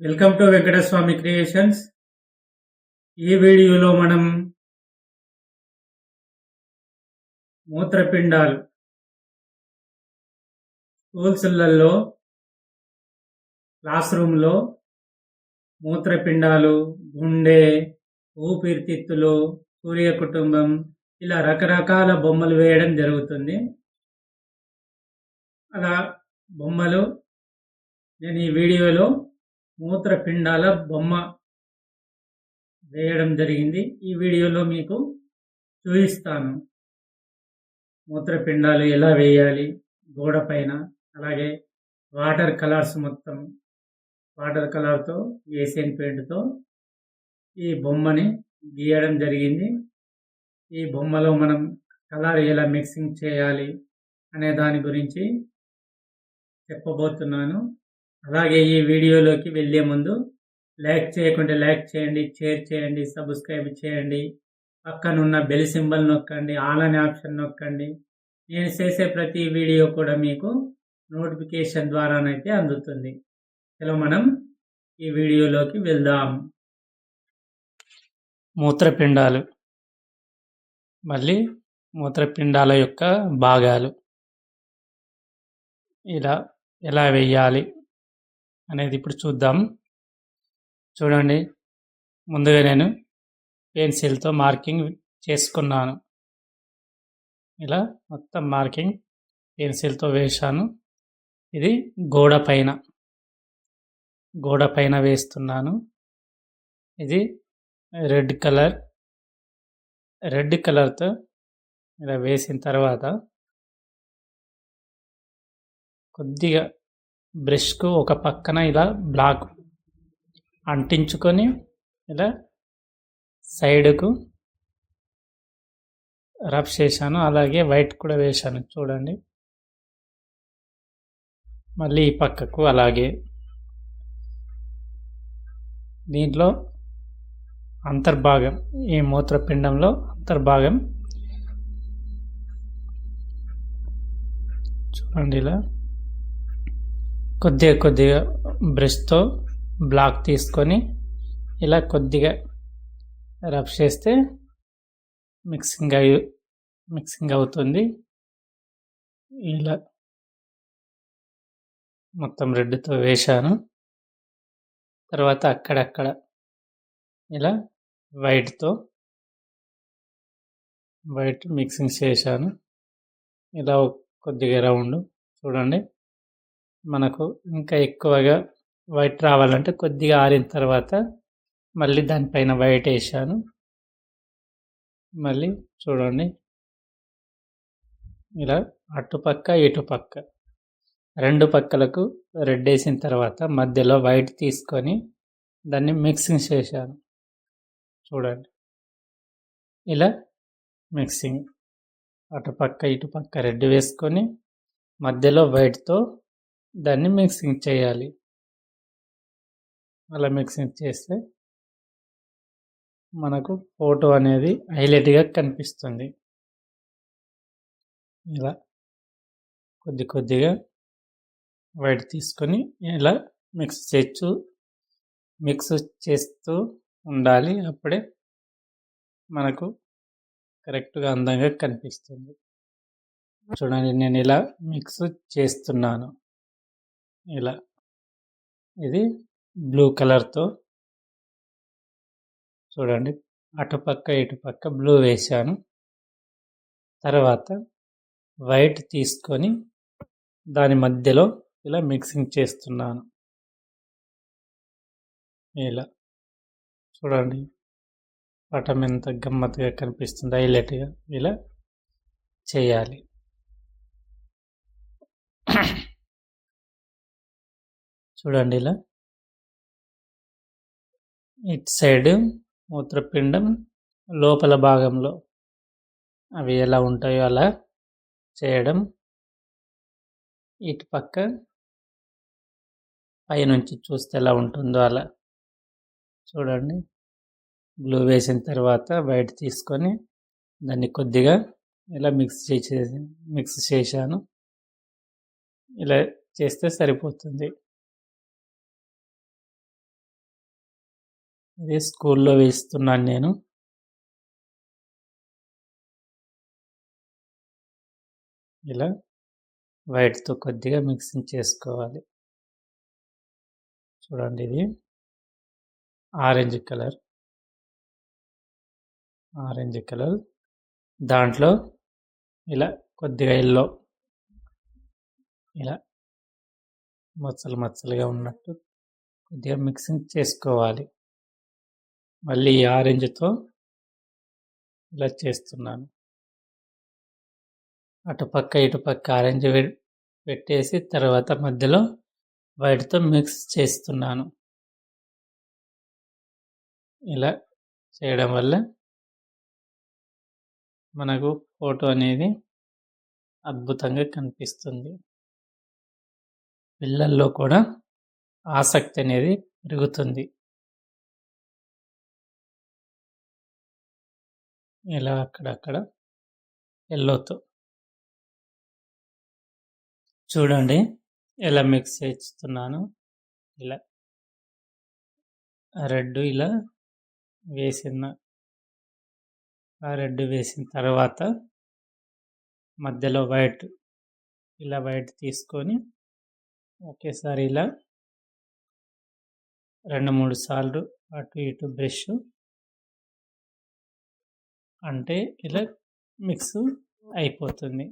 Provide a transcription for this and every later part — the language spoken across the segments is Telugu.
వెల్కమ్ టు వెంకటస్వామి క్రియేషన్స్ ఈ వీడియోలో మనం మూత్రపిండాలు స్కూల్స్లలో క్లాస్ రూమ్లో మూత్రపిండాలు గుండె ఊపిరితిత్తులు సూర్య కుటుంబం ఇలా రకరకాల బొమ్మలు వేయడం జరుగుతుంది. అలా బొమ్మలు నేను ఈ వీడియోలో మూత్రపిండాల బొమ్మ వేయడం జరిగింది. ఈ వీడియోలో మీకు చూపిస్తాను. మూత్రపిండాలు ఎలా వేయాలి గోడ పైన అలాగే వాటర్ కలర్స్ మొత్తం వాటర్ కలర్తో ఏసియన్ పెయింట్తో ఈ బొమ్మని గీయడం జరిగింది. ఈ బొమ్మలో మనం కలర్ ఎలా మిక్సింగ్ చేయాలి అనే దాని గురించి చెప్పబోతున్నాను. అలాగే ఈ వీడియోలోకి వెళ్ళే ముందు లైక్ చేయకుంటే లైక్ చేయండి షేర్ చేయండి సబ్స్క్రైబ్ చేయండి. పక్కనున్న బెల్ సింబల్ నొక్కండి ఆల్ అనే ఆప్షన్ నొక్కండి. నేను చేసే ప్రతి వీడియో కూడా మీకు నోటిఫికేషన్ ద్వారానైతే అందుతుంది. ఇలా మనం ఈ వీడియోలోకి వెళ్దాం. మూత్రపిండాలు. మళ్ళీ మూత్రపిండాల యొక్క భాగాలు. ఇలా ఎలా వేయాలి? అనేది ఇప్పుడు చూద్దాం. చూడండి. ముందుగా నేను పెన్సిల్తో మార్కింగ్ చేసుకున్నాను. ఇలా మొత్తం మార్కింగ్ పెన్సిల్తో వేశాను. ఇది గోడ పైన. గోడ పైన వేస్తున్నాను. ఇది రెడ్ కలర్. రెడ్ కలర్తో ఇలా వేసిన తర్వాత కొద్దిగా బ్రష్కు ఒక పక్కన ఇలా బ్లాక్ అంటించుకొని ఇలా సైడ్కు రబ్ చేశాను. అలాగే వైట్ కూడా వేశాను. చూడండి. మళ్ళీ ఈ పక్కకు అలాగే. దీంట్లో అంతర్భాగం ఈ మూత్రపిండంలో అంతర్భాగం. చూడండి ఇలా. కొద్దిగా కొద్దిగా బ్రష్తో బ్లాక్ తీసుకొని ఇలా కొద్దిగా రబ్ చేస్తే మిక్సింగ్ అయి మిక్సింగ్ అవుతుంది. ఇలా మొత్తం రెడ్తో వేశాను. తర్వాత అక్కడక్కడ ఇలా వైట్తో వైట్ మిక్సింగ్ చేశాను. ఇలా కొద్దిగా రౌండ్ చూడండి. మనకు ఇంకా ఎక్కువగా వైట్ రావాలంటే కొద్దిగా ఆరిన తర్వాత మళ్ళీ దానిపైన వైట్ వేసాను. మళ్ళీ చూడండి. ఇలా అటుపక్క ఇటుపక్క రెండు పక్కలకు రెడ్ వేసిన తర్వాత మధ్యలో వైట్ తీసుకొని దాన్ని మిక్సింగ్ చేశాను. చూడండి. ఇలా మిక్సింగ్ అటుపక్క ఇటుపక్క రెడ్ వేసుకొని మధ్యలో వైట్తో దాన్ని మిక్సింగ్ చేయాలి. అలా మిక్సింగ్ చేస్తే మనకు ఫోటో అనేది హైలైట్గా కనిపిస్తుంది. ఇలా కొద్ది కొద్దిగా వైట్ తీసుకొని ఇలా మిక్స్ చేయొచ్చు మిక్స్ చేస్తూ ఉండాలి. అప్పుడే మనకు కరెక్ట్గా అందంగా కనిపిస్తుంది. చూడండి నేను ఇలా మిక్స్ చేస్తున్నాను. ఇలా ఇది బ్లూ కలర్తో చూడండి. అటుపక్క ఇటుపక్క బ్లూ వేశాను. తర్వాత వైట్ తీసుకొని దాని మధ్యలో ఇలా మిక్సింగ్ చేస్తున్నాను. ఇలా చూడండి. పటం ఎంత గమ్మత్తుగా కనిపిస్తుంది హైలైట్గా ఇలా చేయాలి. చూడండి ఇలా. ఇటు సైడ్ మూత్రపిండం లోపల భాగంలో. అవి ఎలా ఉంటాయో అలా చేయడం. ఇటు పక్క పైనుంచి చూస్తే ఎలా ఉంటుందో అలా. చూడండి. బ్లూ వేసిన తర్వాత వైట్ తీసుకొని దాన్ని కొద్దిగా ఇలా మిక్స్ చేసే మిక్స్ చేశాను. ఇలా చేస్తే సరిపోతుంది. ఇది స్కూల్లో వేస్తున్నాను నేను. ఇలా వైట్తో కొద్దిగా మిక్సింగ్ చేసుకోవాలి. చూడండి ఇది. Orange colour. Orange colour. దాంట్లో ఇలా కొద్దిగా ఎల్లో. ఇలా మచ్చలు మచ్చలుగా ఉన్నట్టు కొద్దిగా మిక్సింగ్ చేసుకోవాలి. మళ్ళీ ఆరెంజ్తో ఇలా చేస్తున్నాను. అటుపక్క ఇటుపక్క ఆరెంజ్ పెట్టేసి తర్వాత మధ్యలో వైట్తో మిక్స్ చేస్తున్నాను. ఇలా చేయడం వల్ల మనకు ఫోటో అనేది అద్భుతంగా కనిపిస్తుంది. పిల్లల్లో కూడా ఆసక్తి అనేది పెరుగుతుంది. ఇలా అక్కడక్కడ? ఎల్లోతో. చూడండి. ఎలా మిక్స్ చేస్తున్నాను. ఇలా. రెడ్ ఇలా వేసిన. ఆ రెడ్ వేసిన తర్వాత మధ్యలో వైట్ ఇలా వైట్ తీసుకొని ఒకేసారి ఇలా రెండు మూడు సార్లు అటు ఇటు బ్రష్ అంటే ఇలా మిక్స్ అయిపోతుంది.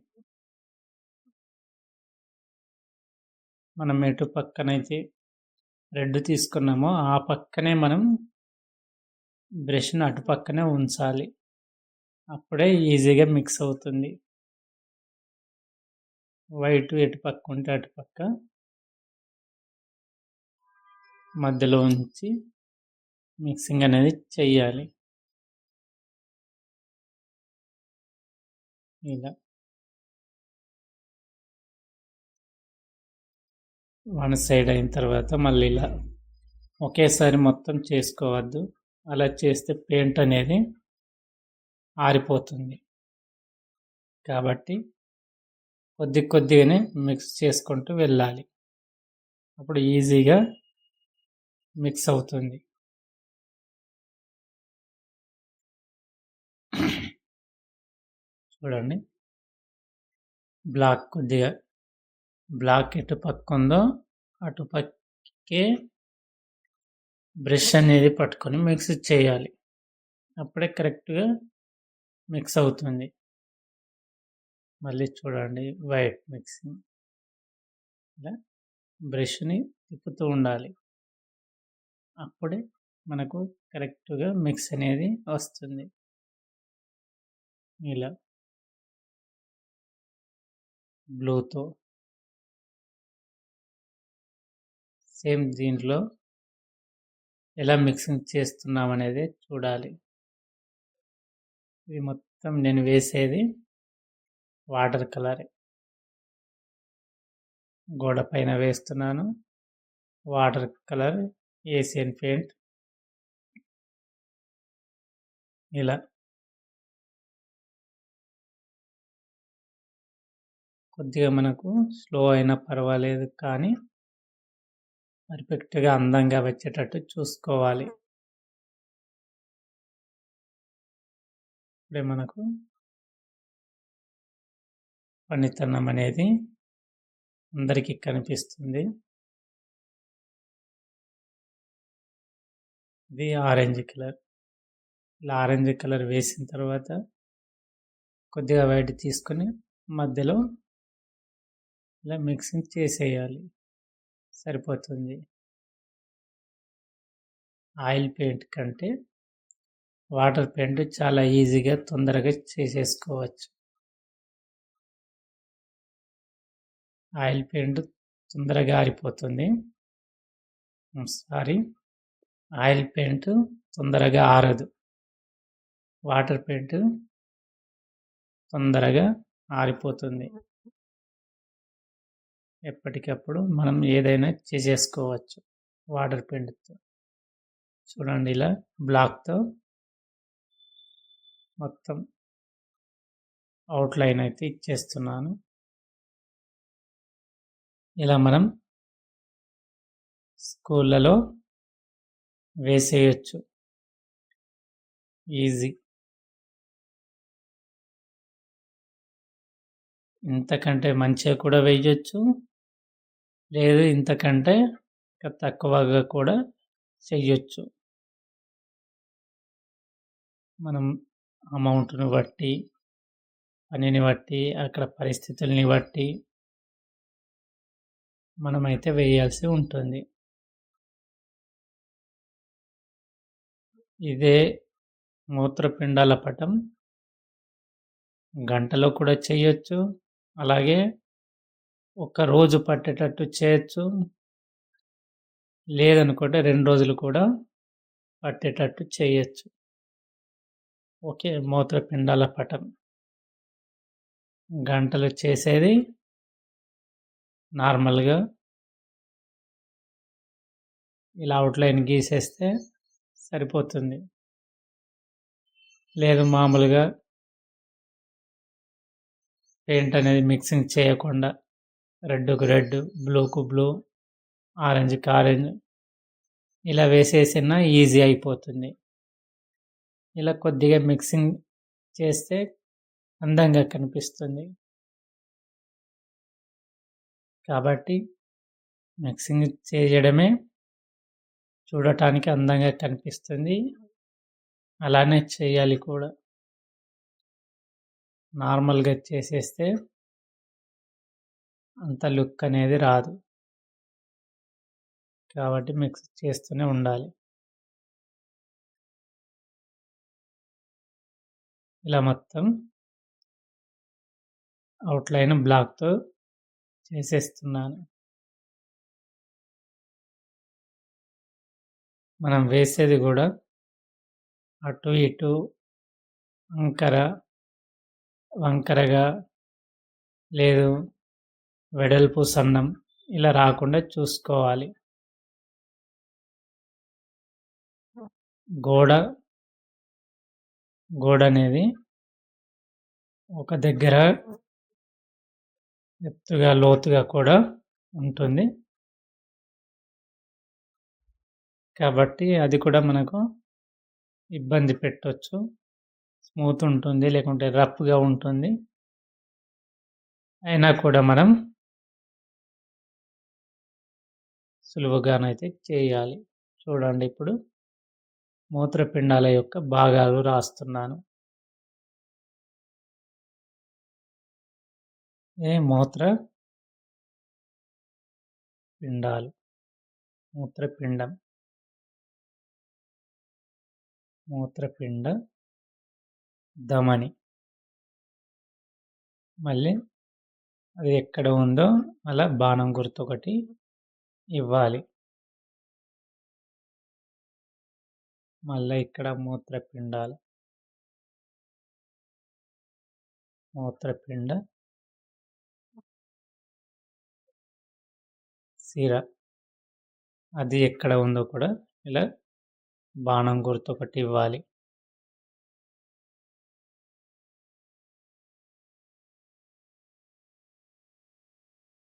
మనం ఎటు పక్కనైతే రెడ్ తీసుకున్నామో ఆ పక్కనే మనం బ్రష్ను అటు పక్కనే ఉంచాలి. అప్పుడే ఈజీగా మిక్స్ అవుతుంది. వైట్ ఎటు పక్క ఉంటే అటు పక్క మధ్యలో ఉంచి మిక్సింగ్ అనేది చెయ్యాలి. ఇలా వన్ సైడ్ అయిన తర్వాత మళ్ళీ ఇలా ఒకేసారి మొత్తం చేసుకోవద్దు. అలా చేస్తే పెయింట్ అనేది ఆరిపోతుంది. కాబట్టి కొద్ది కొద్దిగానే మిక్స్ చేసుకుంటూ వెళ్ళాలి. అప్పుడు ఈజీగా మిక్స్ అవుతుంది. చూడండి. బ్లాక్ కొద్దిగా బ్లాక్ ఎటు పక్క ఉందో అటు పక్కే బ్రష్ అనేది పట్టుకొని మిక్స్ చేయాలి. అప్పుడే కరెక్ట్గా మిక్స్ అవుతుంది. మళ్ళీ చూడండి వైట్ మిక్సింగ్. ఇలా బ్రష్ని తిప్పుతూ ఉండాలి. అప్పుడే మనకు కరెక్ట్గా మిక్స్ అనేది వస్తుంది. ఇలా బ్లూతో. సేమ్ దీంట్లో ఎలా మిక్సింగ్ చేస్తున్నాం అనేది చూడాలి. ఇది మొత్తం నేను వేసేది వాటర్ కలరే. గోడ పైన వేస్తున్నాను. Water colour Asian paint. ఇలా. కొద్దిగా మనకు స్లో అయినా పర్వాలేదు కానీ పర్ఫెక్ట్గా అందంగా వచ్చేటట్టు చూసుకోవాలి. ఇప్పుడే మనకు పనితనం అనేది అందరికీ కనిపిస్తుంది. ఇది ఆరెంజ్ కలర్. ఇలా ఆరెంజ్ కలర్ వేసిన తర్వాత కొద్దిగా వైట్ తీసుకొని మధ్యలో ఇలా మిక్సింగ్ చేసేయాలి. సరిపోతుంది. ఆయిల్ పెయింట్ కంటే వాటర్ పెయింట్ చాలా ఈజీగా తొందరగా చేసేసుకోవచ్చు. ఆయిల్ పెయింట్ తొందరగా ఆరిపోతుంది. సారీ ఆయిల్ పెయింట్ తొందరగా ఆరదు. వాటర్ పెయింట్ తొందరగా ఆరిపోతుంది. ఎప్పటికప్పుడు మనం ఏదైనా చేసేసుకోవచ్చు. వాటర్ పెయింట్తో చూడండి ఇలా బ్లాక్తో మొత్తం అవుట్లైన్ అయితే ఇచ్చేస్తున్నాను. ఇలా మనం స్కూళ్ళలో వేసేయచ్చు. ఈజీ. ఇంతకంటే మంచిగా కూడా వేయొచ్చు. లేదు ఇంతకంటే తక్కువగా కూడా చెయ్యొచ్చు. మనం అమౌంట్ని బట్టి పనిని బట్టి అక్కడ పరిస్థితుల్ని బట్టి మనమైతే వేయాల్సి ఉంటుంది. ఇదే మూత్రపిండాల పటం గంటలో కూడా చేయొచ్చు అలాగే ఒక రోజు పట్టేటట్టు చేయొచ్చు. లేదనుకుంటే రెండు రోజులు కూడా పట్టేటట్టు చేయొచ్చు. ఓకే మూత్రపిండాల పటం గంటలు చేసేది నార్మల్గా ఇలా అవుట్లైన్ గీసేస్తే సరిపోతుంది. లేదు మామూలుగా పెయింట్ అనేది మిక్సింగ్ చేయకుండా రెడ్కు రెడ్ బ్లూకు బ్లూ ఆరెంజ్కి ఆరెంజ్. ఇలా వేసేసిన ఈజీ అయిపోతుంది. ఇలా కొద్దిగా మిక్సింగ్ చేస్తే అందంగా కనిపిస్తుంది. కాబట్టి మిక్సింగ్ చేయడమే చూడటానికి అందంగా కనిపిస్తుంది. అలానే చేయాలి కూడా. నార్మల్గా చేసేస్తే అంత లుక్ అనేది రాదు. కాబట్టి మిక్స్ చేస్తూనే ఉండాలి. ఇలా మొత్తం అవుట్లైన్ బ్లాక్తో చేసేస్తున్నాను. మనం వేసేది కూడా అటు ఇటు వంకర వంకరగా లేదు. వెడల్పు సన్నం ఇలా రాకుండా చూసుకోవాలి. గోడ గోడ అనేది ఒక దగ్గర ఎత్తుగా లోతుగా కూడా ఉంటుంది. కాబట్టి అది కూడా మనకు ఇబ్బంది పెట్టవచ్చు స్మూత్ ఉంటుంది లేకుంటే రఫ్గా ఉంటుంది. అయినా కూడా మనం సులువుగానైతే చేయాలి. చూడండి ఇప్పుడు మూత్రపిండాల యొక్క భాగాలు రాస్తున్నాను. ఏ మూత్ర? పిండాలు. మూత్రపిండం. మూత్రపిండ ధమని. మళ్ళీ అది ఎక్కడ ఉందో అలా బాణం గుర్తు ఒకటి ఇవ్వాలి. మళ్ళీ ఇక్కడ మూత్రపిండాలు. మూత్రపిండ. సిర. అది ఎక్కడ ఉందో కూడా ఇలా బాణం గుర్తు ఒకటి ఇవ్వాలి.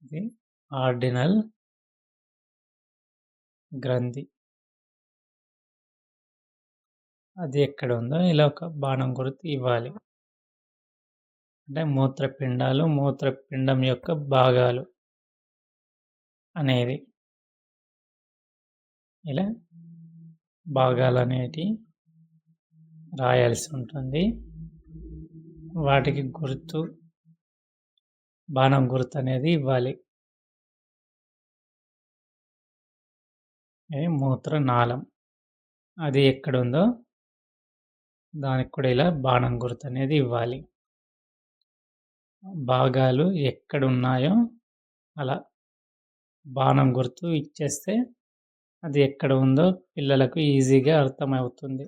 ఇది ఆర్డినల్ గ్రంథి. అది ఎక్కడ ఉందో ఇలా ఒక బాణం గుర్తు ఇవ్వాలి. అంటే మూత్రపిండాలు మూత్రపిండం యొక్క భాగాలు అనేది. ఇలా భాగాలు అనేటి రాయాల్సి ఉంటుంది. వాటికి గుర్తు బాణం గుర్తు అనేది ఇవ్వాలి. మూత్రనాళం. అది ఎక్కడ ఉందో దానికి కూడా ఇలా బాణం గుర్తు అనేది ఇవ్వాలి. భాగాలు ఎక్కడ ఉన్నాయో అలా బాణం గుర్తు ఇచ్చేస్తే అది ఎక్కడ ఉందో పిల్లలకు ఈజీగా అర్థమవుతుంది.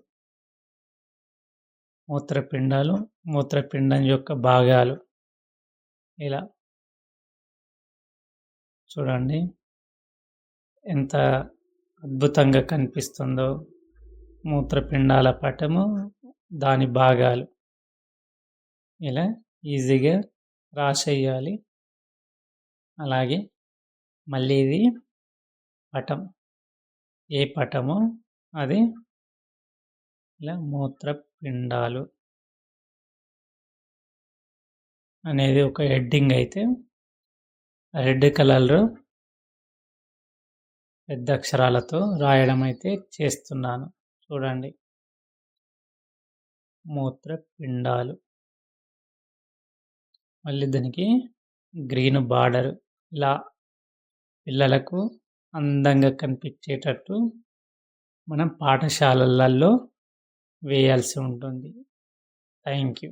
మూత్రపిండాలు మూత్రపిండం యొక్క భాగాలు. ఇలా చూడండి. ఎంత అద్భుతంగా కనిపిస్తుందో. మూత్రపిండాల పటము దాని భాగాలు. ఇలా ఈజీగా రాసేయాలి. అలాగే మళ్ళీ ఇది పటం. ఏ పటమో అది ఇలా మూత్రపిండాలు అనేది ఒక హెడ్డింగ్ అయితే రెడ్ కలర్లో పెద్ద అక్షరాలతో రాయడం అయితే చేస్తున్నాను. చూడండి. మూత్రపిండాలు. మళ్ళీ దానికి గ్రీన్ బార్డర్. ఇలా పిల్లలకు అందంగా కనిపించేటట్టు మనం పాఠశాలలలో వేయాల్సి ఉంటుంది. Thank you.